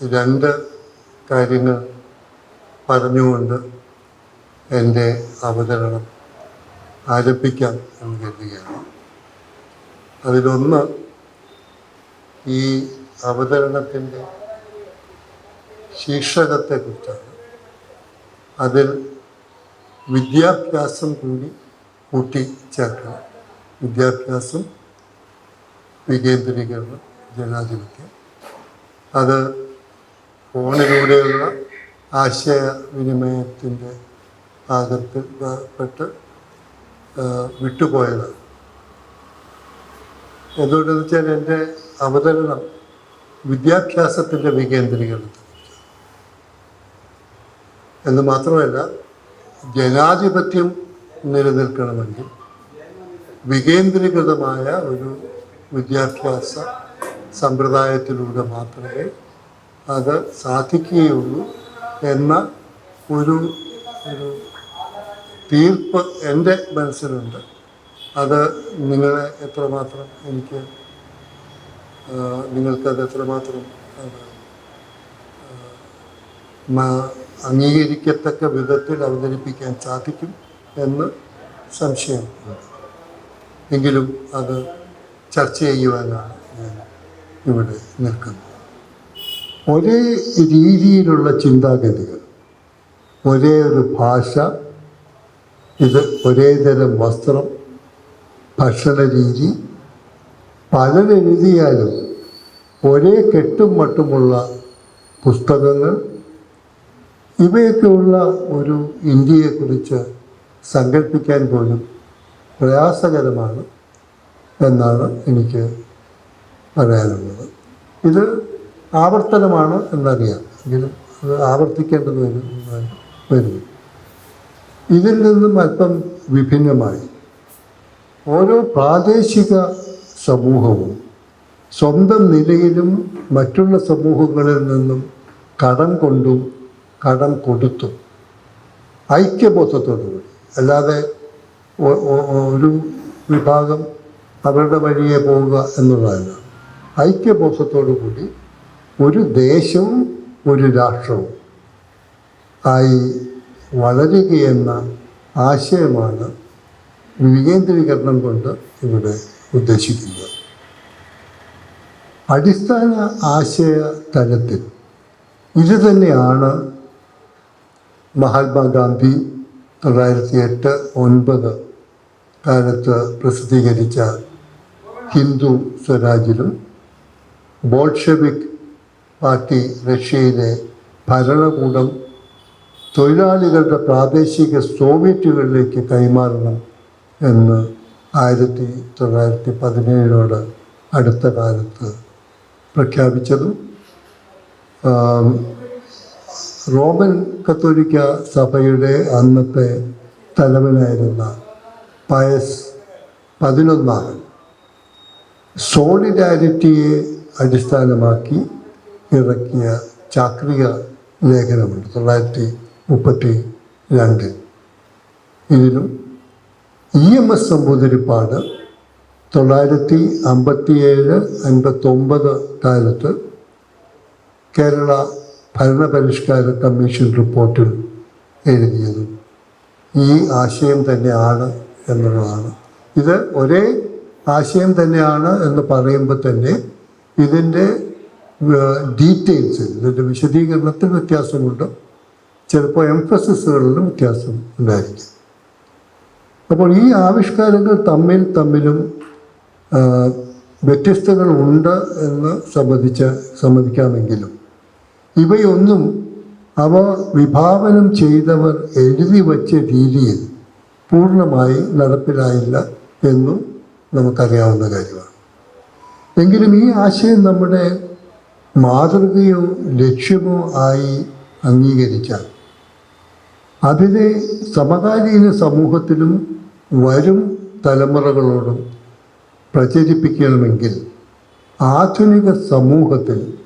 രണ്ട് കാര്യങ്ങൾ പറഞ്ഞുകൊണ്ട് എന്റെ അവതരണം ആരംഭിക്കാം എന്ന് കരുതുകയാണ്. അതിലൊന്ന് ഈ അവതരണത്തിന്റെ ശീർഷകത്തെക്കുറിച്ചാണ്. അതിൽ വിദ്യാഭ്യാസം കൂടി കൂട്ടിച്ചേർക്കണം. വിദ്യാഭ്യാസം വികേന്ദ്രീകരണം ജനാധിപത്യം. അത് ഫോണിലൂടെയുള്ള ആശയവിനിമയത്തിന്റെ ഭാഗത്തിൽ പെട്ട് വിട്ടുപോയത്. വിട്ടുപോയതാണ് എന്തുകൊണ്ടെന്ന് വെച്ചാൽ എന്റെ അവതരണം വിദ്യാഭ്യാസത്തിന്റെ വികേന്ദ്രീകരണം എന്ന് മാത്രമല്ല ജനാധിപത്യം നിലനിൽക്കണമെങ്കിൽ വികേന്ദ്രീകൃതമായ ഒരു വിദ്യാഭ്യാസ സമ്പ്രദായത്തിലൂടെ മാത്രമേ അത് സാധിക്കുകയുള്ളൂ എന്ന ഒരു ഒരു തീർപ്പ് എന്റെ മനസ്സിലുണ്ട്. അത് നിങ്ങളെ എത്രമാത്രം എനിക്ക് നിങ്ങൾക്കത് എത്രമാത്രം അംഗീകരിക്കത്തക്ക വിധത്തിൽ അവതരിപ്പിക്കാൻ സാധിക്കും എന്ന് സംശയം. എങ്കിലും അത് ചർച്ച ചെയ്യുവാനാണ് ഞാൻ ഇവിടെ നിൽക്കുന്നത്. ഒരേ രീതിയിലുള്ള ചിന്താഗതികൾ ഒരേ ഒരു ഭാഷ ഇത് ഒരേ തരം വസ്ത്രം ഭക്ഷണ രീതി പലരെഴുതിയാലും ഒരേ കെട്ടും മട്ടുമുള്ള പുസ്തകങ്ങൾ ഇവയൊക്കെയുള്ള ഒരു ഇന്ത്യയെക്കുറിച്ച് സങ്കല്പിക്കാൻ പോലും പ്രയാസകരമാണ് എന്നാണ് എനിക്ക് പറയാനുള്ളത്. ഇത് ആവർത്തനമാണ് എന്നറിയാം. ഇങ്ങനെ അത് ആവർത്തിക്കേണ്ടത് വരും വരുന്നു. ഇതിൽ നിന്നും അല്പം വിഭിന്നമായി. ഓരോ പ്രാദേശിക സമൂഹവും സ്വന്തം നിലയിലും മറ്റുള്ള സമൂഹങ്ങളിൽ നിന്നും കടം കൊണ്ടും കടം കൊടുത്തും ഐക്യബോധത്തോടുകൂടി. അല്ലാതെ ഒരു വിഭാഗം അവരുടെ വഴിയെ പോവുക എന്നുള്ളതല്ല. ഐക്യബോധത്തോടു കൂടി ഒരു ദേശവും ഒരു രാഷ്ട്രവും ആയി വളരുകയെന്ന ആശയമാണ് വികേന്ദ്രീകരണം കൊണ്ട് ഇവിടെ ഉദ്ദേശിക്കുന്നത്. അടിസ്ഥാന ആശയ തലത്തിൽ ഇത് തന്നെയാണ് മഹാത്മാഗാന്ധി തൊള്ളായിരത്തി എട്ട് ഒൻപത് കാലത്ത് പ്രസിദ്ധീകരിച്ച ഹിന്ദു സ്വരാജിലും ബോൾഷെവിക് പാർട്ടി റഷ്യയിലെ ഭരണകൂടം തൊഴിലാളികളുടെ പ്രാദേശിക സോവിയറ്റുകളിലേക്ക് കൈമാറണം എന്ന് ആയിരത്തി തൊള്ളായിരത്തി പതിനേഴോട് അടുത്ത കാലത്ത് പ്രഖ്യാപിച്ചതും റോമൻ കത്തോലിക്ക സഭയുടെ അന്നത്തെ തലവനായിരുന്ന പയസ് പതിനൊന്നാമൻ. സോളിഡാരിറ്റിയെ അടിസ്ഥാനമാക്കി ഇറക്കിയ ചാക്രിക ലേഖനമുണ്ട് തൊള്ളായിരത്തി മുപ്പത്തി രണ്ട് ഇതിലും ഇ എം എസ് നമ്പൂതിരിപ്പാട് തൊള്ളായിരത്തി അമ്പത്തിയേഴ് അൻപത്തൊമ്പത് കാലത്ത് കേരള ഭരണപരിഷ്കാര കമ്മീഷൻ റിപ്പോർട്ടിൽ എഴുതിയതും. ഈ ആശയം തന്നെയാണ് എന്നുള്ളതാണ്. ഇത് ഒരേ ആശയം തന്നെയാണ് എന്ന് പറയുമ്പോൾ തന്നെ ഇതിന്റെ ഡീറ്റെയിൽസിൽ ഇതിന്റെ വിശദീകരണത്തിൽ വ്യത്യാസമുണ്ട്. ചിലപ്പോൾ എംഫസിസുകളിലും വ്യത്യാസം ഉണ്ടായിരിക്കും. അപ്പോൾ ഈ ആവിഷ്കാരങ്ങൾ തമ്മിൽ തമ്മിലും വ്യത്യസ്തകൾ ഉണ്ട് എന്ന് സംബന്ധിച്ച് സമ്മതിക്കാമെങ്കിലും ഇവയൊന്നും അവ വിഭാവനം ചെയ്തവർ എഴുതി വച്ച രീതിയിൽ പൂർണമായി നടപ്പിലായില്ല എന്നും നമുക്കറിയാവുന്ന കാര്യമാണ്. എങ്കിലും ഈ ആശയം നമ്മുടെ മാതൃകയോ ലക്ഷ്യമോ ആയി അംഗീകരിച്ചാൽ അതിനെ സമകാലീന സമൂഹത്തിലും വരും തലമുറകളോടും പ്രചരിപ്പിക്കണമെങ്കിൽ ആധുനിക സമൂഹത്തിൽ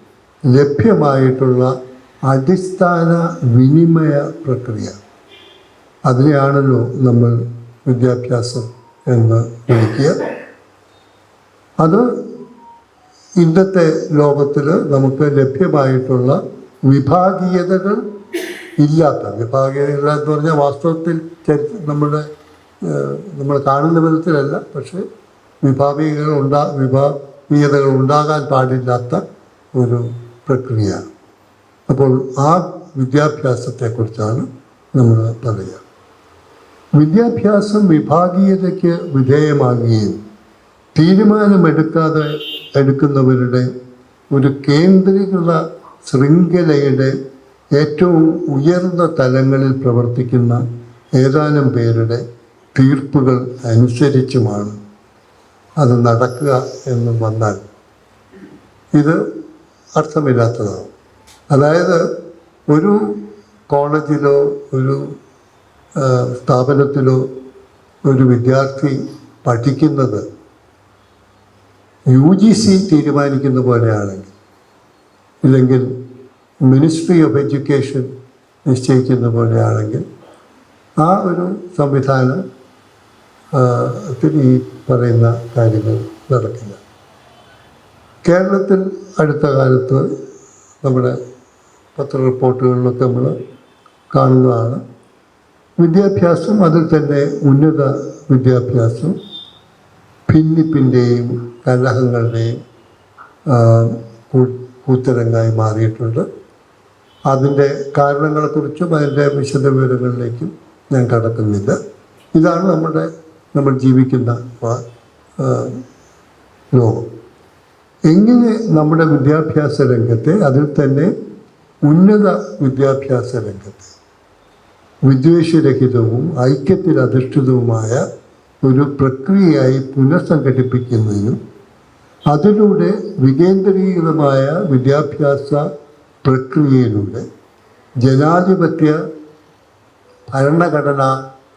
ലഭ്യമായിട്ടുള്ള അടിസ്ഥാന വിനിമയ പ്രക്രിയ. അതിനെയാണല്ലോ നമ്മൾ വിദ്യാഭ്യാസം എന്ന് വിളിക്കുക. അത് ഇന്നത്തെ ലോകത്തിൽ നമുക്ക് ലഭ്യമായിട്ടുള്ള വിഭാഗീയതകൾ ഇല്ലാത്ത വിഭാഗീയതകൾ എന്ന് പറഞ്ഞാൽ വാസ്തവത്തിൽ നമ്മുടെ നമ്മൾ കാണുന്ന വിധത്തിലല്ല പക്ഷേ വിഭാഗീയതകൾ ഉണ്ടാ വിഭാഗീയതകൾ ഉണ്ടാകാൻ പാടില്ലാത്ത ഒരു പ്രക്രിയ അപ്പോൾ ആ വിദ്യാഭ്യാസത്തെക്കുറിച്ചാണ് നമ്മൾ പറയുക. വിദ്യാഭ്യാസം വിഭാഗീയതയ്ക്ക് വിധേയമാകുകയും തീരുമാനമെടുക്കാതെ എടുക്കുന്നവരുടെ ഒരു കേന്ദ്രീകൃത ശൃംഖലയുടെ ഏറ്റവും ഉയർന്ന തലങ്ങളിൽ പ്രവർത്തിക്കുന്ന ഏതാനും പേരുടെ തീർപ്പുകൾ അനുസരിച്ചുമാണ് അത് നടക്കുക എന്ന് വന്നാൽ ഇത് അർത്ഥമില്ലാത്തതാണ് അതായത് ഒരു കോളേജിലോ ഒരു സ്ഥാപനത്തിലോ ഒരു വിദ്യാർത്ഥി പഠിക്കുന്നത് യു ജി സി തീരുമാനിക്കുന്ന പോലെയാണെങ്കിൽ ഇല്ലെങ്കിൽ മിനിസ്ട്രി ഓഫ് എഡ്യൂക്കേഷൻ നിശ്ചയിക്കുന്ന പോലെയാണെങ്കിൽ ആ ഒരു സംവിധാനം ഈ പറയുന്ന കാര്യങ്ങൾ നടക്കില്ല. കേരളത്തിൽ അടുത്ത കാലത്ത് നമ്മുടെ പത്ര റിപ്പോർട്ടുകളിലൊക്കെ നമ്മൾ കാണുന്നതാണ് വിദ്യാഭ്യാസം അതിൽ തന്നെ ഉന്നത വിദ്യാഭ്യാസം ഭിന്നിപ്പിന്റെയും കലഹങ്ങളുടെയും കൂത്തരങ്ങായി മാറിയിട്ടുണ്ട്. അതിന്റെ കാരണങ്ങളെക്കുറിച്ചും അതിന്റെ വിശദവിവരങ്ങളിലേക്കും ഞാൻ കടക്കുന്നില്ല. ഇതാണ് നമ്മുടെ നമ്മൾ ജീവിക്കുന്ന ലോകം. എങ്ങനെ നമ്മുടെ വിദ്യാഭ്യാസ രംഗത്തെ അതിൽ തന്നെ ഉന്നത വിദ്യാഭ്യാസ രംഗത്തെ വിദ്വേഷരഹിതവും ഐക്യത്തിൽ അധിഷ്ഠിതവുമായ ഒരു പ്രക്രിയയായി പുനഃസംഘടിപ്പിക്കുന്നതിനും അതിലൂടെ വികേന്ദ്രീകൃതമായ വിദ്യാഭ്യാസ പ്രക്രിയയിലൂടെ ജനാധിപത്യ ഭരണഘടനാ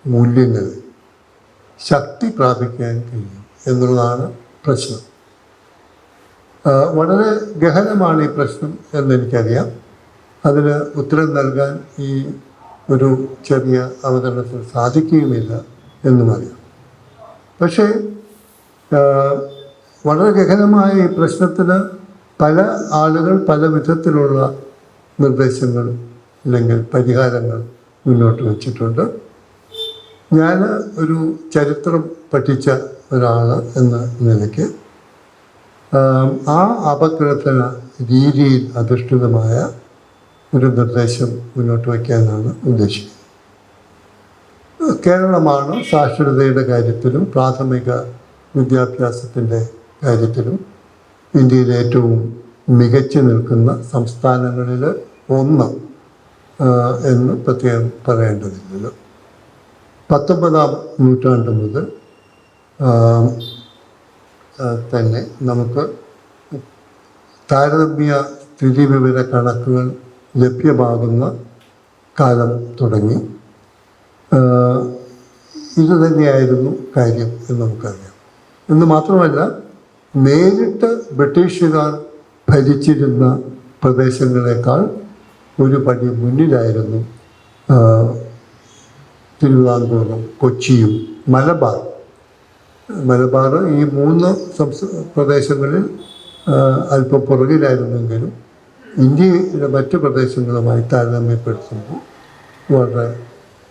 മൂല്യങ്ങൾ ശക്തി പ്രാപിക്കാൻ കഴിയും എന്നുള്ളതാണ് പ്രശ്നം. വളരെ ഗഹനമാണ് ഈ പ്രശ്നം എന്നെനിക്കറിയാം. അതിന് ഉത്തരം നൽകാൻ ഈ ഒരു ചെറിയ അവതരണത്തിൽ സാധിക്കുകയുമില്ല എന്നും അറിയാം പക്ഷേ വളരെ ഗഹനമായ ഈ പ്രശ്നത്തിന് പല ആളുകൾ പല വിധത്തിലുള്ള നിർദ്ദേശങ്ങൾ അല്ലെങ്കിൽ പരിഹാരങ്ങൾ മുന്നോട്ട് വച്ചിട്ടുണ്ട്. ഞാൻ ഒരു ചരിത്രം പഠിച്ച ഒരാൾ എന്ന നിലയ്ക്ക് ആ അപഗ്രഥന രീതിയിൽ അധിഷ്ഠിതമായ ഒരു നിർദ്ദേശം മുന്നോട്ട് വയ്ക്കാനാണ് ഉദ്ദേശിക്കുന്നത്. കേരളമാണ് സാക്ഷരതയുടെ കാര്യത്തിലും പ്രാഥമിക വിദ്യാഭ്യാസത്തിന്റെ കാര്യത്തിലും ഇന്ത്യയിലെ ഏറ്റവും മികച്ചു നിൽക്കുന്ന സംസ്ഥാനങ്ങളിൽ ഒന്ന് എന്ന് പ്രത്യേകം പറയേണ്ടതില്ലല്ലോ. പത്തൊമ്പതാം നൂറ്റാണ്ട് മുതൽ തന്നെ നമുക്ക് താരതമ്യ സ്ഥിതിവിവര കണക്കുകൾ ലഭ്യമാകുന്ന കാലം തുടങ്ങി. ഇത് തന്നെയായിരുന്നു കാര്യം എന്ന് നമുക്കറിയാം. എന്ന് മാത്രമല്ല നേരിട്ട് ബ്രിട്ടീഷുകാർ ഭരിച്ചിരുന്ന പ്രദേശങ്ങളെക്കാൾ ഒരു പടി മുന്നിലായിരുന്നു തിരുവിതാംകൂറും കൊച്ചിയും മലബാർ. മലബാർ ഈ മൂന്ന് സംസ്ഥ പ്രദേശങ്ങളിൽ അല്പം പുറകിലായിരുന്നെങ്കിലും ഇന്ത്യയിലെ മറ്റു പ്രദേശങ്ങളുമായി താരതമ്യപ്പെടുത്തുമ്പോൾ വളരെ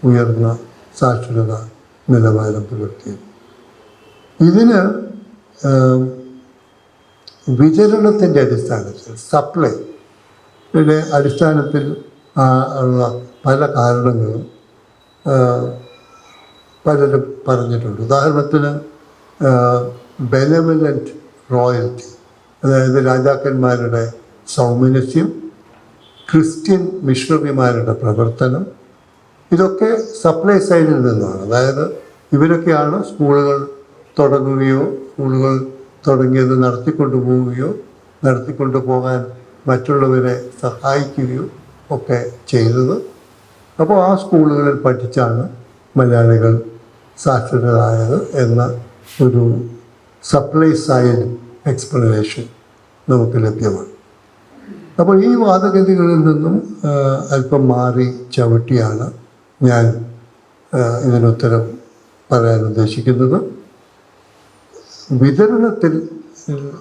ഉയർന്ന സാക്ഷരത നിലവാരം പുലർത്തിയത്. ഇതിന് വിചരണത്തിന്റെ അടിസ്ഥാനത്തിൽ സപ്ലൈയുടെ അടിസ്ഥാനത്തിൽ ഉള്ള പല കാരണങ്ങളും പലരും പറഞ്ഞിട്ടുണ്ട്. ഉദാഹരണത്തിന് ബെനവലന്റ് റോയൽറ്റി അതായത് രാജാക്കന്മാരുടെ സൗമനസ്യം ക്രിസ്ത്യൻ മിഷണറിമാരുടെ പ്രവർത്തനം ഇതൊക്കെ സപ്ലൈ സൈഡിൽ നിന്നാണ്. അതായത് ഇവരൊക്കെയാണ് സ്കൂളുകൾ തുടങ്ങുകയോ സ്കൂളുകൾ തുടങ്ങിയത് നടത്തിക്കൊണ്ടു പോവുകയോ നടത്തിക്കൊണ്ടു പോകാൻ മറ്റുള്ളവരെ സഹായിക്കുകയോ ഒക്കെ ചെയ്തത് അപ്പോൾ ആ സ്കൂളുകളിൽ പഠിച്ചാണ് മലയാളികൾ സാക്ഷരരായത് എന്ന ഒരു സപ്ലൈ സൈഡ് എക്സ്പ്ലനേഷൻ നമുക്ക് ലഭ്യമാണ്. അപ്പോൾ ഈ വാദഗതികളിൽ നിന്നും അല്പം മാറി ചവിട്ടിയാണ് ഞാൻ ഇതിനുത്തരം പറയാൻ ഉദ്ദേശിക്കുന്നത് വിതരണത്തിൽ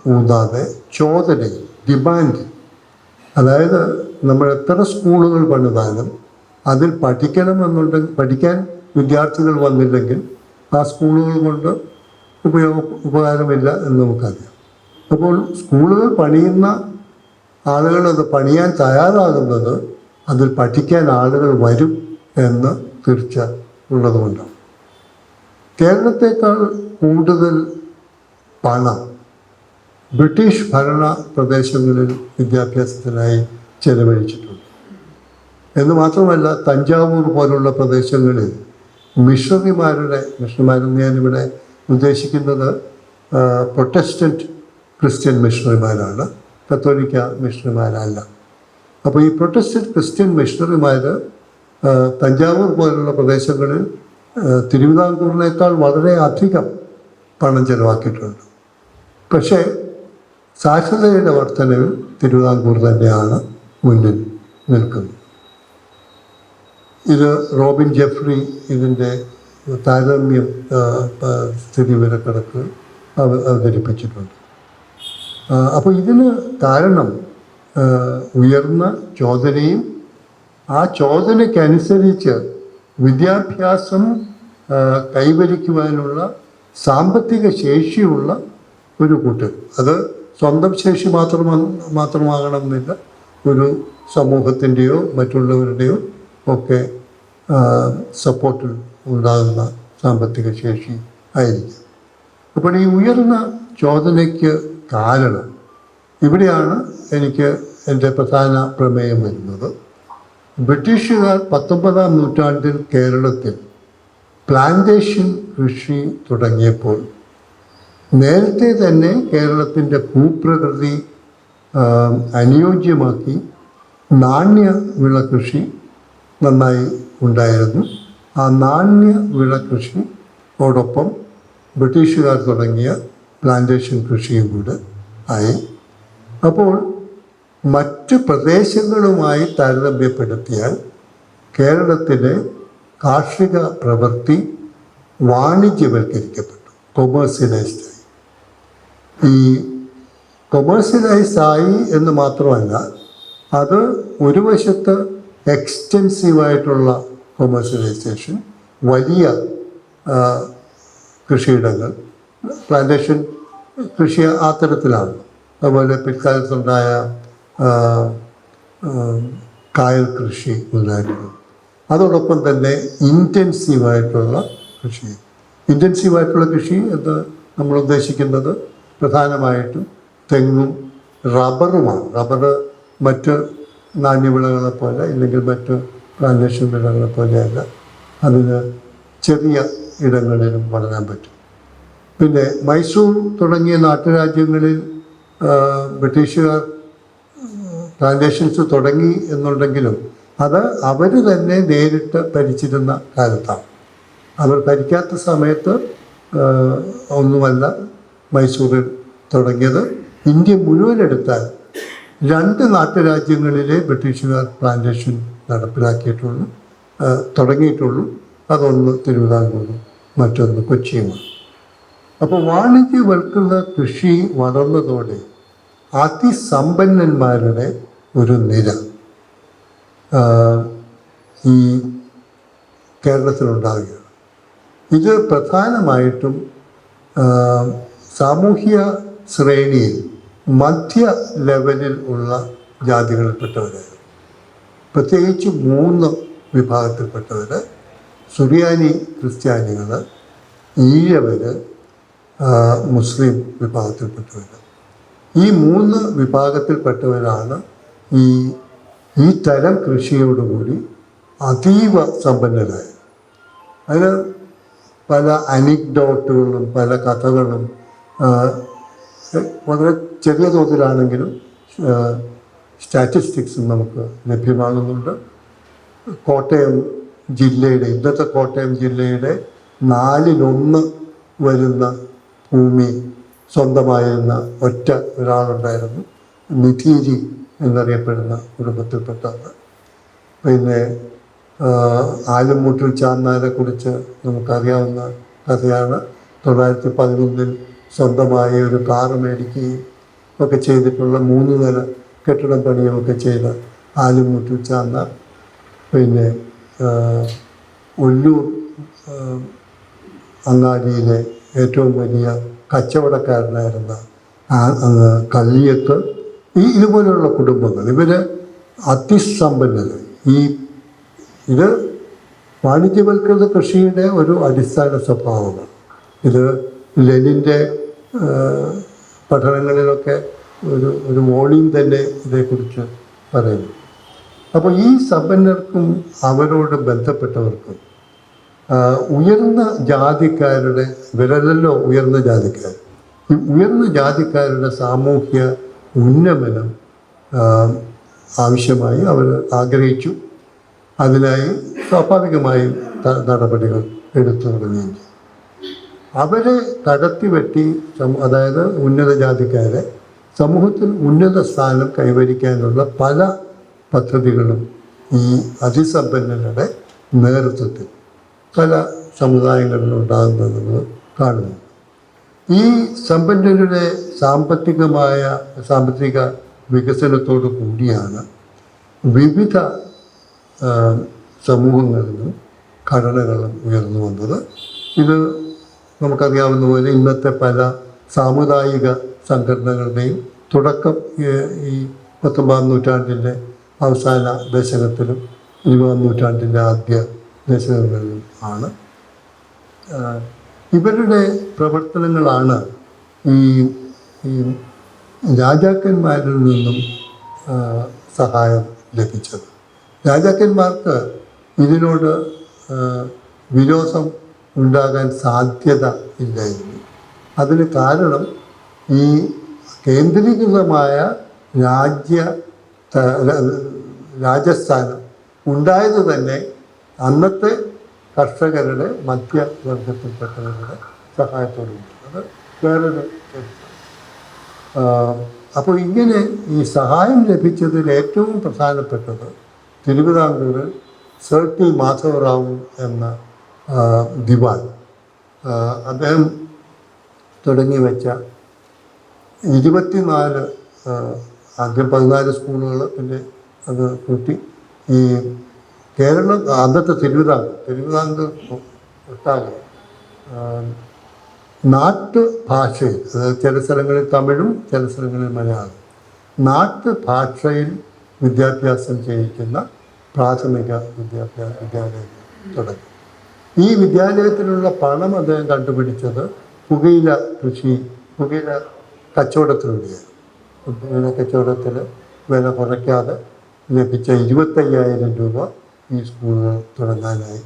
ഊന്നാതെ ചോദനയിൽ ഡിമാൻഡ് അതായത് നമ്മൾ എത്ര സ്കൂളുകൾ പണിതാലും അതിൽ പഠിക്കണമെന്നുണ്ടെങ്കിൽ പഠിക്കാൻ വിദ്യാർത്ഥികൾ വന്നില്ലെങ്കിൽ ആ സ്കൂളുകൾ കൊണ്ട് ഉപയോഗ ഉപകാരമില്ല എന്ന് നമുക്കറിയാം. അപ്പോൾ സ്കൂളുകൾ പണിയുന്ന ആളുകൾ അത് പണിയാൻ തയ്യാറാകുന്നത് അതിൽ പഠിക്കാൻ ആളുകൾ വരും എന്ന് തീർച്ച ഉള്ളതുകൊണ്ടാണ്. കേരളത്തെക്കാൾ കൂടുതൽ പണം ബ്രിട്ടീഷ് ഭരണ പ്രദേശങ്ങളിൽ വിദ്യാഭ്യാസത്തിനായി ചെലവഴിച്ചിട്ടുണ്ട്. എന്ന് മാത്രമല്ല തഞ്ചാവൂർ പോലുള്ള പ്രദേശങ്ങളിൽ മിഷണറിമാരുടെ മിഷണറിമാരെന്ന് ഞാനിവിടെ ഉദ്ദേശിക്കുന്നത് പ്രൊട്ടസ്റ്റന്റ് ക്രിസ്ത്യൻ മിഷണറിമാരാണ് കത്തോലിക്ക മിഷണറിമാരല്ല അപ്പോൾ ഈ പ്രൊട്ടസ്റ്റന്റ് ക്രിസ്ത്യൻ മിഷണറിമാർ തഞ്ചാവൂർ പോലുള്ള പ്രദേശങ്ങളിൽ തിരുവിതാംകൂറിനേക്കാൾ വളരെ അധികം പണം ചെലവാക്കിയിട്ടുണ്ട്. പക്ഷേ സാക്ഷരതയുടെ വർധനവിൽ തിരുവിതാംകൂർ തന്നെയാണ് മുന്നിൽ നിൽക്കുന്നത്. ഇത് റോബിൻ ജെഫ്രി ഇതിന്റെ താരതമ്യം സ്ഥിതി വിവരക്കണക്ക് അവതരിപ്പിച്ചിട്ടുണ്ട്. അപ്പോൾ ഇതിന് കാരണം ഉയർന്ന ചോദനയും ആ ചോദനയ്ക്കനുസരിച്ച് വിദ്യാഭ്യാസം കൈവരിക്കുവാനുള്ള സാമ്പത്തിക ശേഷിയുള്ള ഒരു കൂട്ടർ. അത് സ്വന്തം ശേഷി മാത്രം മാത്രമാകണമെന്നില്ല. ഒരു സമൂഹത്തിന്റെയോ മറ്റുള്ളവരുടെയോ ഒക്കെ സപ്പോർട്ടിൽ ഉണ്ടാകുന്ന സാമ്പത്തിക ശേഷി ആയിരിക്കും. അപ്പോൾ ഈ ഉയർന്ന ചോദനയ്ക്ക് കാരണം ഇവിടെയാണ് എനിക്ക് എന്റെ പ്രധാന പ്രമേയം വരുന്നത്. ബ്രിട്ടീഷുകാർ പത്തൊമ്പതാം നൂറ്റാണ്ടിൽ കേരളത്തിൽ പ്ലാന്റേഷൻ കൃഷി തുടങ്ങിയപ്പോൾ നേരത്തെ തന്നെ കേരളത്തിന്റെ ഭൂപ്രകൃതി അനുയോജ്യമാക്കി നാണ്യ വിള കൃഷി നന്നായി ഉണ്ടായിരുന്നു. ആ നാണ്യ വിള കൃഷിയോടൊപ്പം ബ്രിട്ടീഷുകാർ തുടങ്ങിയ പ്ലാന്റേഷൻ കൃഷിയും കൂടെ ആയി. അപ്പോൾ മറ്റ് പ്രദേശങ്ങളുമായി താരതമ്യപ്പെടുത്തിയാൽ കേരളത്തിലെ കാർഷിക പ്രവൃത്തി വാണിജ്യവൽക്കരിക്കപ്പെട്ടു. കൊമേഴ്സ്യലൈസ്ഡായി. ഈ കൊമേഴ്സ്യലൈസ് ആയി എന്ന് മാത്രമല്ല അത് ഒരു വശത്ത് എക്സ്റ്റെൻസീവായിട്ടുള്ള കൊമേഴ്സ്യലൈസേഷൻ വലിയ കൃഷിയിടങ്ങൾ പ്ലാന്റേഷൻ കൃഷി ആ തരത്തിലാണ്. അതുപോലെ പിൽക്കാലത്തുണ്ടായ കായൽ കൃഷി ഉണ്ടായിരുന്നു. അതോടൊപ്പം തന്നെ ഇന്റൻസീവായിട്ടുള്ള കൃഷി. ഇന്റൻസീവായിട്ടുള്ള കൃഷി എന്ന് നമ്മൾ ഉദ്ദേശിക്കുന്നത് പ്രധാനമായിട്ടും തെങ്ങും റബ്ബറുമാണ്. റബ്ബർ മറ്റ് നാണ്യവിളകളെ പോലെ ഇല്ലെങ്കിൽ മറ്റ് പ്ലാന്റേഷൻ വിളകളെ പോലെയല്ല. അതിന് ചെറിയ ഇടങ്ങളിലും വളരാൻ പറ്റും. പിന്നെ മൈസൂർ തുടങ്ങിയ നാട്ടുരാജ്യങ്ങളിൽ ബ്രിട്ടീഷുകാർ പ്ലാന്റേഷൻസ് തുടങ്ങി എന്നുണ്ടെങ്കിലും അത് അവർ തന്നെ നേരിട്ട് ഭരിച്ചിരുന്ന കാലത്താണ്. അവർ ഭരിക്കാത്ത സമയത്ത് ഒന്നുമല്ല മൈസൂരിൽ തുടങ്ങിയത്. ഇന്ത്യ മുഴുവൻ എടുത്താൽ രണ്ട് നാട്ടുരാജ്യങ്ങളിലെ ബ്രിട്ടീഷുകാർ പ്ലാന്റേഷൻ നടപ്പിലാക്കിയിട്ടുള്ളൂ തുടങ്ങിയിട്ടുള്ളൂ. അതൊന്ന് തിരുവിതാംകൂറും മറ്റൊന്ന് കൊച്ചിയുമാണ്. അപ്പോൾ വാണിജ്യവൽക്കുന്ന കൃഷി വളർന്നതോടെ അതിസമ്പന്നന്മാരുടെ ഒരു നിര. ഈ കേരളത്തിലുണ്ടാവുകയാണ്. ഇത് പ്രധാനമായിട്ടും സാമൂഹിക ശ്രേണിയിൽ മധ്യ ലെവലിൽ ഉള്ള ജാതികളിൽപ്പെട്ടവരായിരുന്നു പ്രത്യേകിച്ച് മൂന്ന് വിഭാഗത്തിൽപ്പെട്ടവർ സുറിയാനി ക്രിസ്ത്യാനികൾ ഈഴവർ മുസ്ലിം വിഭാഗത്തിൽപ്പെട്ടവർ ഈ മൂന്ന് വിഭാഗത്തിൽപ്പെട്ടവരാണ് ഈ ഈ തരം കൃഷിയോടുകൂടി അതീവ സമ്പന്നരായത്. അതിന് പല അനിക്ഡോട്ടുകളും പല കഥകളും വളരെ ചെറിയ തോതിലാണെങ്കിലും സ്റ്റാറ്റിസ്റ്റിക്സും നമുക്ക് ലഭ്യമാകുന്നുണ്ട്. കോട്ടയം ജില്ലയുടെ ഇന്നത്തെ കോട്ടയം ജില്ലയുടെ നാലിലൊന്ന് വരുന്ന ഭൂമി സ്വന്തമായിരുന്ന ഒറ്റ ഒരാളുണ്ടായിരുന്നു. നിധീരി എന്നറിയപ്പെടുന്ന കുടുംബത്തിൽപ്പെട്ടത് പിന്നെ ആലുമൂട്ടിൽ ചാന്നാരെ കുറിച്ച് നമുക്കറിയാവുന്ന കഥയാണ്. തൊള്ളായിരത്തി പതിനൊന്നിൽ സ്വന്തമായി ഒരു കാറ് മേടിക്കുകയും ഒക്കെ ചെയ്തിട്ടുള്ള മൂന്ന് നില കെട്ടിടം പണിയുമൊക്കെ ചെയ്ത ആലുമൂട്ടിൽ ചാന്നാർ. പിന്നെ ഒല്ലൂർ അങ്ങാടിയിലെ ഏറ്റവും വലിയ കച്ചവടക്കാരനായിരുന്ന കല്ലിയത്ത് ഈ ഇതുപോലെയുള്ള കുടുംബങ്ങൾ. ഇവർ അതിസമ്പന്നർ ഈ ഇത് വാണിജ്യവൽകൃത കൃഷിയുടെ ഒരു അടിസ്ഥാന സ്വഭാവമാണ്. ഇത് ലെനിന്റെ പഠനങ്ങളിലൊക്കെ ഒരു ഒരു വോളിയം തന്നെ ഇതേക്കുറിച്ച് പറയുന്നു. അപ്പോൾ ഈ സമ്പന്നർക്കും അവരോട് ബന്ധപ്പെട്ടവർക്കും ഉയർന്ന ജാതിക്കാരുടെ വിരലല്ലോ ഉയർന്ന ജാതിക്കാർ. ഈ ഉയർന്ന ജാതിക്കാരുടെ സാമൂഹ്യ ഉന്നമനം ആവശ്യമായി അവർ ആഗ്രഹിച്ചു. അതിനായി സ്വാഭാവികമായും നടപടികൾ എടുത്തു തുടങ്ങുകയും ചെയ്തു അവരെ തടത്തി വെട്ടി അതായത് ഉന്നത ജാതിക്കാരെ സമൂഹത്തിൽ ഉന്നത സ്ഥാനം കൈവരിക്കാനുള്ള പല പദ്ധതികളും ഈ അതിസമ്പന്നരുടെ നേതൃത്വത്തിൽ പല സമുദായങ്ങളിലും ഉണ്ടാകുന്നത് നമ്മൾ കാണുന്നു. ഈ സമ്പന്നരുടെ സാമ്പത്തികമായ സാമ്പത്തിക വികസനത്തോടു കൂടിയാണ് വിവിധ സമൂഹങ്ങളിൽ നിന്നും ഘടനകളും ഉയർന്നു വന്നത്. ഇത് നമുക്കറിയാവുന്ന പോലെ ഇന്നത്തെ പല സാമുദായിക സംഘടനകളുടെയും തുടക്കം ഈ പത്തൊമ്പതാം നൂറ്റാണ്ടിന്റെ അവസാന ദശകത്തിലും ഇരുപതാം നൂറ്റാണ്ടിന്റെ ആദ്യ ദശകങ്ങളിലും ആണ് ഇവരുടെ പ്രവർത്തനങ്ങളാണ് ഈ ഈ രാജാക്കന്മാരിൽ നിന്നും സഹായം ലഭിച്ചത്. രാജാക്കന്മാർക്ക് ഇതിനോട് വിരോധം ഉണ്ടാകാൻ സാധ്യത ഇല്ലായിരുന്നു. അതിന് കാരണം ഈ കേന്ദ്രീകൃതമായ രാജ്യ രാജസ്ഥാനം ഉണ്ടായത് തന്നെ അന്നത്തെ കർഷകരുടെ മധ്യവർഗത്തിൽപ്പെട്ടവരുടെ സഹായത്തോടുകൂടി അത് വേറൊരു അപ്പോൾ ഇങ്ങനെ ഈ സഹായം ലഭിച്ചതിൽ ഏറ്റവും പ്രധാനപ്പെട്ടത് തിരുവിതാംകൂറിൽ സർ ടി മാധവറാവു എന്ന ദിവാൻ. അദ്ദേഹം തുടങ്ങി വെച്ച ഇരുപത്തിനാല് ആദ്യം പതിനാല് സ്കൂളുകൾ പിന്നെ അത് കൂട്ടി ഈ കേരളം അന്നത്തെ തിരുവിതാംകൂർ തിരുവിതാംകൂർ ഒട്ടാകെ നാട്ടു ഭാഷയിൽ അതായത് ചില സ്ഥലങ്ങളിൽ തമിഴും ചില സ്ഥലങ്ങളിൽ മലയാളം നാട്ടു ഭാഷയിൽ വിദ്യാഭ്യാസം ചെയ്യിക്കുന്ന പ്രാഥമിക വിദ്യാഭ്യാസ വിദ്യാലയം തുടങ്ങി. ഈ വിദ്യാലയത്തിലുള്ള പണം അദ്ദേഹം കണ്ടുപിടിച്ചത് പുകയില കൃഷി പുകയില കച്ചവടത്തിലൂടെയാണ്. പുകയില കച്ചവടത്തിൽ വില കുറയ്ക്കാതെ ലഭിച്ച ഇരുപത്തയ്യായിരം രൂപ ഈ സ്കൂളുകൾ തുടങ്ങാനായി.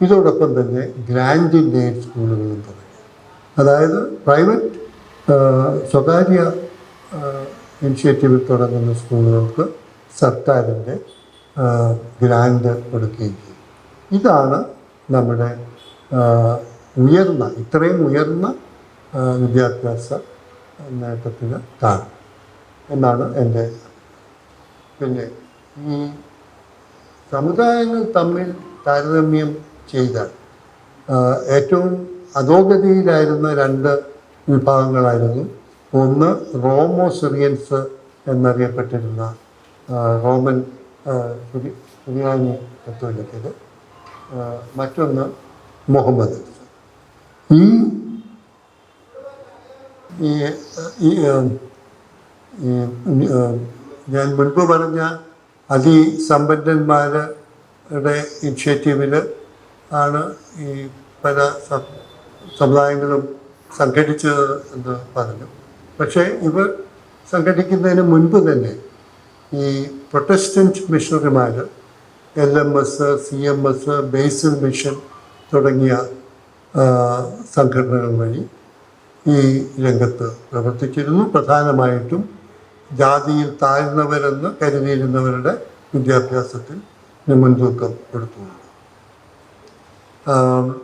ഇതോടൊപ്പം തന്നെ ഗ്രാൻഡ് എയ്ഡ് സ്കൂളുകളും തുടങ്ങി. അതായത് പ്രൈവറ്റ് സ്വകാര്യ ഇനിഷ്യേറ്റീവിൽ തുടങ്ങുന്ന സ്കൂളുകൾക്ക് സർക്കാരിന്റെ ഗ്രാൻഡ് കൊടുക്കുകയും ചെയ്യും ഇതാണ് നമ്മുടെ ഉയർന്ന ഇത്രയും ഉയർന്ന വിദ്യാഭ്യാസ നേട്ടത്തിന് കാരണം. എന്നാണ് എന്റെ പിന്നെ ഈ സമുദായങ്ങൾ തമ്മിൽ താരതമ്യം ചെയ്താൽ ഏറ്റവും അധോഗതിയിലായിരുന്ന രണ്ട് വിഭാഗങ്ങളായിരുന്നു. ഒന്ന് റോമോ സിറിയൻസ് എന്നറിയപ്പെട്ടിരുന്ന റോമൻ സുറിയാനി കത്തോലിക്കത് മറ്റൊന്ന് മുഹമ്മദ്. ഈ ഞാൻ മുൻപ് പറഞ്ഞ അതിസമ്പന്നന്മാരുടെ ഇനിഷ്യേറ്റീവിൽ ആണ് ഈ പല സമുദായങ്ങളും സംഘടിച്ചത് എന്ന് പറഞ്ഞു. പക്ഷേ ഇവർ സംഘടിക്കുന്നതിന് മുൻപ് തന്നെ ഈ പ്രൊട്ടസ്റ്റന്റ് മിഷണറിമാർ L M S C M S Basel mission തുടങ്ങിയ സംഘടനകൾ വഴി ഈ രംഗത്ത് പ്രവർത്തിച്ചിരുന്നു. പ്രധാനമായിട്ടും ജാതിയിൽ താഴ്ന്നവരെന്ന് കരുതിയിരുന്നവരുടെ വിദ്യാഭ്യാസത്തിൽ മുൻതൂക്കം കൊടുത്തുകൊണ്ട് ആം,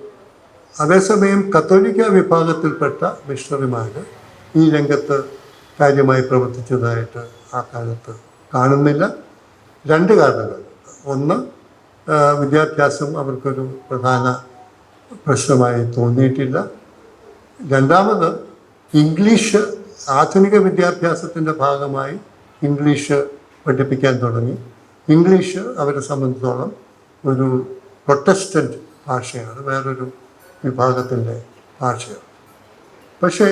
അതേസമയം കത്തോലിക്ക വിഭാഗത്തിൽപ്പെട്ട മിഷണറിമാർ ഈ രംഗത്ത് കാര്യമായി പ്രവർത്തിച്ചതായിട്ട് ആ കാലത്ത് കാണുന്നില്ല. രണ്ട് കാരണങ്ങൾ. ഒന്ന് വിദ്യാഭ്യാസം അവർക്കൊരു പ്രധാന പ്രശ്നമായി തോന്നിയിട്ടില്ല. രണ്ടാമത് ഇംഗ്ലീഷ് ആധുനിക വിദ്യാഭ്യാസത്തിന്റെ ഭാഗമായി ഇംഗ്ലീഷ് പഠിപ്പിക്കാൻ തുടങ്ങി. ഇംഗ്ലീഷ് അവരെ സംബന്ധിച്ചോളം ഒരു പ്രൊട്ടസ്റ്റന്റ് ഭാഷയാണ് വേറൊരു വിഭാഗത്തിന്റെ ഭാഷയാണ്. പക്ഷേ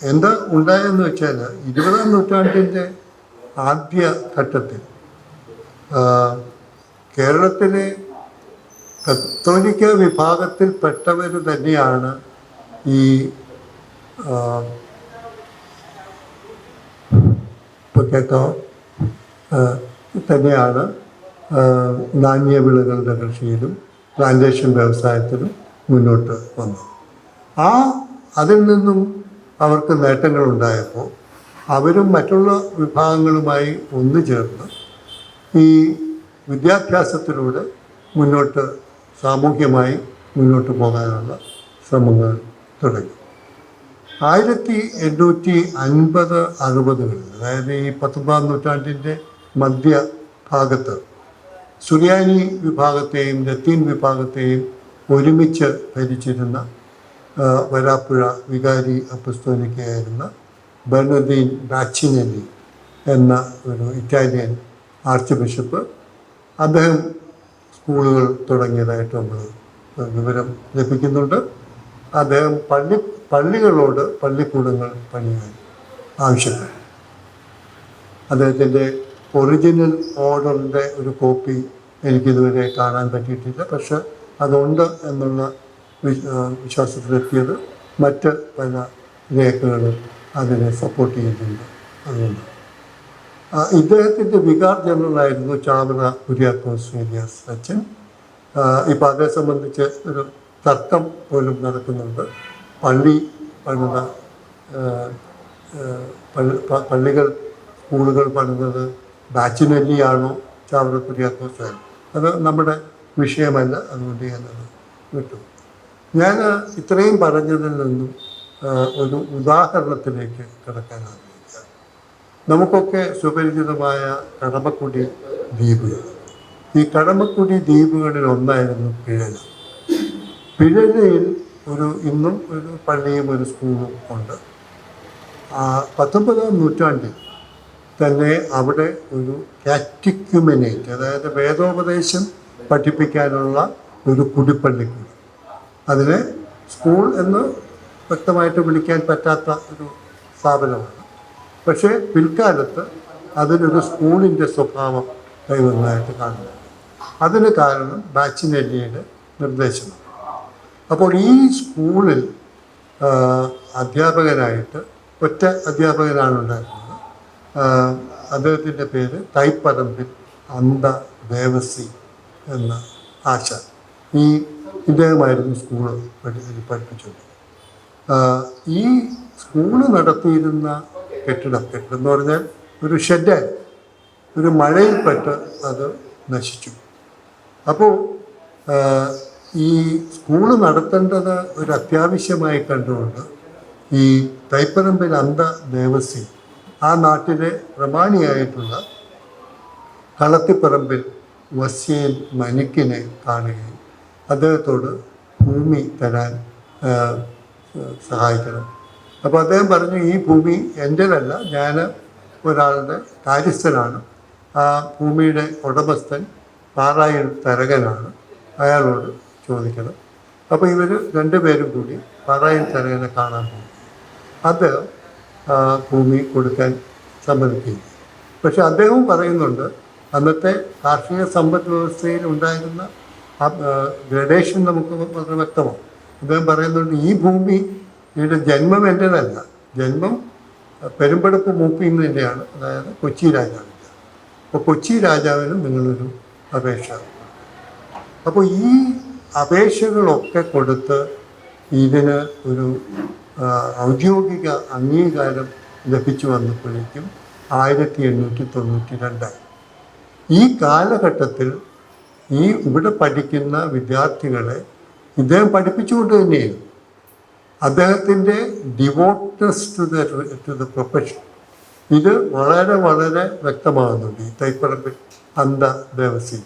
എന്താ ഉണ്ടായെന്ന് വെച്ചാൽ ഇരുപതാം നൂറ്റാണ്ടിന്റെ ആദ്യ ഘട്ടത്തിൽ കേരളത്തിലെ കത്തോലിക്ക വിഭാഗത്തിൽപ്പെട്ടവർ തന്നെയാണ് ഈ ആഹ്, തന്നെയാണ് നാണ്യ വിളകളുടെ കൃഷിയിലും പ്ലാന്റേഷൻ വ്യവസായത്തിലും മുന്നോട്ട് വന്നത്. ആ അതിൽ നിന്നും അവർക്ക് നേട്ടങ്ങളുണ്ടായപ്പോൾ അവരും മറ്റുള്ള വിഭാഗങ്ങളുമായി ഒന്നു ചേർന്ന് ഈ വിദ്യാഭ്യാസത്തിലൂടെ മുന്നോട്ട് സാമൂഹ്യമായി മുന്നോട്ട് പോകാനുള്ള ശ്രമങ്ങൾ തുടങ്ങി. ആയിരത്തി എണ്ണൂറ്റി അൻപത് അറുപതുകളിൽ അതായത് ഈ പത്തൊമ്പതാം നൂറ്റാണ്ടിന്റെ മധ്യ ഭാഗത്ത് സുറിയാനി വിഭാഗത്തെയും ലത്തീൻ വിഭാഗത്തെയും ഒരുമിച്ച് ഭരിച്ചിരുന്ന വരാപ്പുഴ വികാരി അപ്പസ്തോലിക്കയായിരുന്ന ബെർണദീൻ ബാച്ചിനലി എന്ന ഒരു ഇറ്റാലിയൻ ആർച്ച് ബിഷപ്പ് അദ്ദേഹം സ്കൂളുകൾ തുടങ്ങിയതായിട്ട് നമ്മൾ വിവരം ലഭിക്കുന്നുണ്ട്. അദ്ദേഹം പള്ളി പള്ളികളോട് പള്ളിക്കൂടങ്ങൾ പണിയാൻ ആവശ്യപ്പെട്ടു. അദ്ദേഹത്തിന്റെ ഒറിജിനൽ ഓർഡറിന്റെ ഒരു കോപ്പി എനിക്കിതുവരെ കാണാൻ പറ്റിയിട്ടില്ല. പക്ഷെ അതുണ്ട് എന്നുള്ള വിശ്വാസത്തിലെത്തിയത് മറ്റ് പല രേഖകളും അതിനെ സപ്പോർട്ട് ചെയ്യുന്നുണ്ട് അതുകൊണ്ട്. ഇദ്ദേഹത്തിന്റെ വികാർ ജനറലായിരുന്നു ചാവറ കുര്യാക്കോസ് ഏലിയാസ് അച്ഛൻ ഇപ്പം അതേ സംബന്ധിച്ച് ഒരു തർക്കം പോലും നടക്കുന്നുണ്ട്. പള്ളി പണിത പള്ളികൾ സ്കൂളുകൾ പണിതത് ബാച്ചിനല്ലിയാണോ ചാവറ കുര്യാക്കോസ് അത് നമ്മുടെ വിഷയമല്ല അതുകൊണ്ട് ഞാനത് വിട്ടു. ഞാൻ ഇത്രയും പറഞ്ഞതിൽ നിന്നും ഒരു ഉദാഹരണത്തിലേക്ക് കിടക്കാൻ ആഗ്രഹിക്കാം. നമുക്കൊക്കെ സുപരിചിതമായ കടമക്കുടി ദ്വീപുകൾ. ഈ കടമക്കുടി ദ്വീപുകളിൽ ഒന്നായിരുന്നു പിഴല. പിഴലയിൽ ഒരു ഇന്നും ഒരു പള്ളിയും ഒരു സ്കൂളും ഉണ്ട്. പത്തൊമ്പതാം നൂറ്റാണ്ടിൽ തന്നെ അവിടെ ഒരു കാറ്റിക്യുമിനേറ്റ് അതായത് വേദോപദേശം പഠിപ്പിക്കാനുള്ള ഒരു കുടിപ്പള്ളി കൂടി. അതിനെ സ്കൂൾ എന്ന് വ്യക്തമായിട്ട് വിളിക്കാൻ പറ്റാത്ത ഒരു സ്ഥാപനമാണ്. പക്ഷേ പിൽക്കാലത്ത് അതിനൊരു സ്കൂളിന്റെ സ്വഭാവം കൈവന്നതായിട്ട് കാണുന്നു അതിന് കാരണം ബാച്ചിനെല്ലിയുടെ നിർദ്ദേശമാണ്. അപ്പോൾ ഈ സ്കൂളിൽ അധ്യാപകനായിട്ട് ഒറ്റ അധ്യാപകനാണ് ഉണ്ടായിരുന്നത്. അദ്ദേഹത്തിന്റെ പേര് തൈപ്പറമ്പിൽ അന്ത ദേവസി എന്ന ആശ ഈ ഇദ്ദേഹമായിരുന്നു സ്കൂൾ പഠി പഠിപ്പിച്ചത്. ഈ സ്കൂൾ നടത്തിയിരുന്ന കെട്ടിടം കെട്ടിടം എന്ന് പറഞ്ഞാൽ ഒരു ഷെഡ് ഒരു മഴയിൽപ്പെട്ട് അത് നശിച്ചു. അപ്പോൾ ഈ സ്കൂൾ നടത്തേണ്ടത് ഒരു അത്യാവശ്യമായി കണ്ടുകൊണ്ട് ഈ തൈപ്പറമ്പിൽ അന്ത ദേവസി ആ നാട്ടിലെ പ്രമാണിയായിട്ടുള്ള കളത്തിപ്പറമ്പിൽ വസ്യയിൽ മനുക്കിനെ കാണുകയും അദ്ദേഹത്തോട് ഭൂമി തരാൻ സഹായിക്കണം. അപ്പോൾ അദ്ദേഹം പറഞ്ഞു ഈ ഭൂമി എന്റെതല്ല ഞാൻ ഒരാളുടെ കാര്യസ്ഥനാണ്. ആ ഭൂമിയുടെ ഉടമസ്ഥൻ പാറായിൽ തരകനാണ്. അയാളോട് ചോദിക്കണം അപ്പോൾ ഇവർ രണ്ടുപേരും കൂടി പാറായൻ ചരകനെ കാണാൻ പോകും. അദ്ദേഹം ഭൂമി കൊടുക്കാൻ സമ്മതിക്കില്ല പക്ഷെ അദ്ദേഹവും പറയുന്നുണ്ട് അന്നത്തെ കാർഷിക സമ്പദ് വ്യവസ്ഥയിൽ ഉണ്ടായിരുന്ന ഗ്രഡേഷൻ നമുക്ക് വളരെ വ്യക്തമാണ്. അദ്ദേഹം പറയുന്നുണ്ട് ഈ ഭൂമി ഭൂമിയുടെ ജന്മം എന്റെതല്ല ജന്മം പെരുമ്പടപ്പ് മൂപ്പിന്നതിന്റെയാണ് അതായത് കൊച്ചി രാജാവിന്റെ അപ്പോൾ കൊച്ചി രാജാവിനും നിങ്ങളൊരു അപേക്ഷ. അപ്പോൾ ഈ അപേക്ഷകളൊക്കെ കൊടുത്ത് ഇതിന് ഒരു ഔദ്യോഗിക അംഗീകാരം ലഭിച്ചു വന്നപ്പോഴേക്കും ആയിരത്തി എണ്ണൂറ്റി തൊണ്ണൂറ്റി രണ്ടായി ഈ കാലഘട്ടത്തിൽ ഈ ഇവിടെ പഠിക്കുന്ന വിദ്യാർത്ഥികളെ ഇദ്ദേഹം പഠിപ്പിച്ചുകൊണ്ട് തന്നെയായിരുന്നു അദ്ദേഹത്തിന്റെ devotees to the to the profession ഇത് വളരെ വളരെ വ്യക്തമാകുന്നുണ്ട്. ഈ തൈപ്പറമ്പിൽ അന്ത ദേവസി.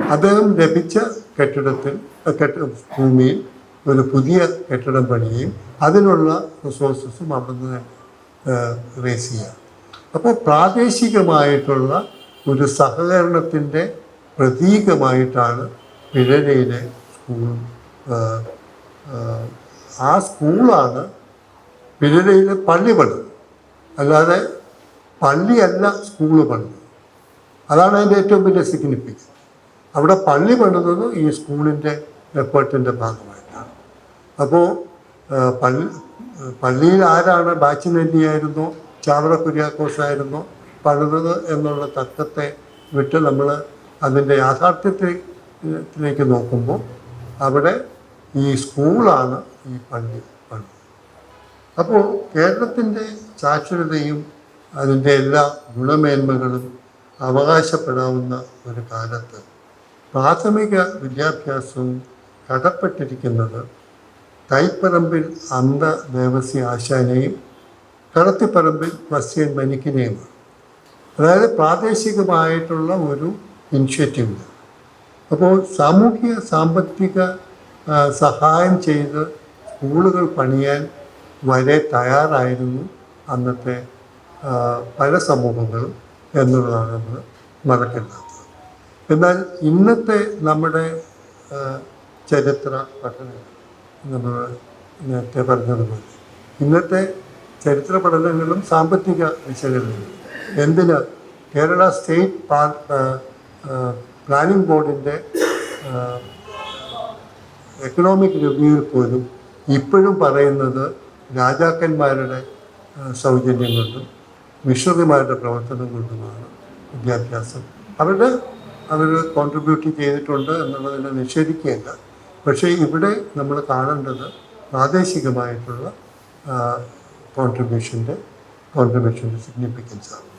അദ്ദേഹം ലഭിച്ച കെട്ടിടത്തിൽ ഭൂമിയിൽ ഒരു പുതിയ കെട്ടിടം പണിയുകയും അതിനുള്ള റിസോഴ്സസും അവിടുന്ന് റേസ് ചെയ്യാം അപ്പോൾ പ്രാദേശികമായിട്ടുള്ള ഒരു സഹകരണത്തിന്റെ പ്രതീകമായിട്ടാണ് പിഴരയിലെ സ്കൂൾ ആ സ്കൂളാണ് പിഴരയിലെ പള്ളി പണിത് അല്ലാതെ പള്ളിയല്ല സ്കൂൾ പണിത് അതാണ് അതിന്റെ ഏറ്റവും വലിയ സിഗ്നിഫിക്കൻസ് അവിടെ പള്ളി പണിതത് ഈ സ്കൂളിന്റെ എഫേർട്ടിന്റെ ഭാഗമായിട്ടാണ്. അപ്പോൾ പള്ളി പള്ളിയിൽ ആരാണ് ബാച്ചിനെല്ലിയായിരുന്നോ ചാവറ കുര്യാക്കോസായിരുന്നോ പണിതത് എന്നുള്ള തത്വത്തെ വിട്ട് നമ്മൾ അതിന്റെ യാഥാർത്ഥ്യത്തിലേക്ക് നോക്കുമ്പോൾ അവിടെ ഈ സ്കൂളാണ് ഈ പള്ളി പണിത് അപ്പോൾ കേരളത്തിന്റെ സാക്ഷരതയും അതിന്റെ എല്ലാ ഗുണമേന്മകളും അവകാശപ്പെടാവുന്ന ഒരു കാലത്ത് പ്രാഥമിക വിദ്യാഭ്യാസം കടപ്പെട്ടിരിക്കുന്നത് തൈപ്പറമ്പിൽ അന്ധ ദേവസ്യ ആശാനെയും കടത്തിപ്പറമ്പിൽ വസ്യൻ മനിക്കിനെയുമാണ് അതായത് പ്രാദേശികമായിട്ടുള്ള ഒരു ഇനിഷ്യേറ്റീവ് അപ്പോൾ സാമൂഹിക സാമ്പത്തിക സഹായം ചെയ്ത് സ്കൂളുകൾ പണിയാൻ വരെ തയ്യാറായിരുന്നു അന്നത്തെ പല സമൂഹങ്ങളും എന്നുള്ളതാണ് നമ്മൾ മറക്കേണ്ടത്. എന്നാൽ ഇന്നത്തെ നമ്മുടെ ചരിത്ര പഠനം നമ്മൾ നേരത്തെ പറഞ്ഞതുപോലെ ഇന്നത്തെ ചരിത്ര പഠനങ്ങളും സാമ്പത്തിക വിശകലനങ്ങളും എന്തിന് കേരള സ്റ്റേറ്റ് പ്ലാനിംഗ് ബോർഡിന്റെ എക്കണോമിക് റിവ്യൂവിൽ പോലും ഇപ്പോഴും പറയുന്നത് രാജാക്കന്മാരുടെ സൗജന്യം കൊണ്ടും മിഷണറിമാരുടെ പ്രവർത്തനം കൊണ്ടുമാണ് വിദ്യാഭ്യാസം. അവരുടെ അവർ കോൺട്രിബ്യൂട്ട് ചെയ്തിട്ടുണ്ട് എന്നുള്ളതിനെ നിഷേധിക്കുകയല്ല. പക്ഷേ ഇവിടെ നമ്മൾ കാണേണ്ടത് പ്രാദേശികമായിട്ടുള്ള കോൺട്രിബ്യൂഷന്റെ കോൺട്രിബ്യൂഷന്റെ സിഗ്നിഫിക്കൻസ് ആണ്.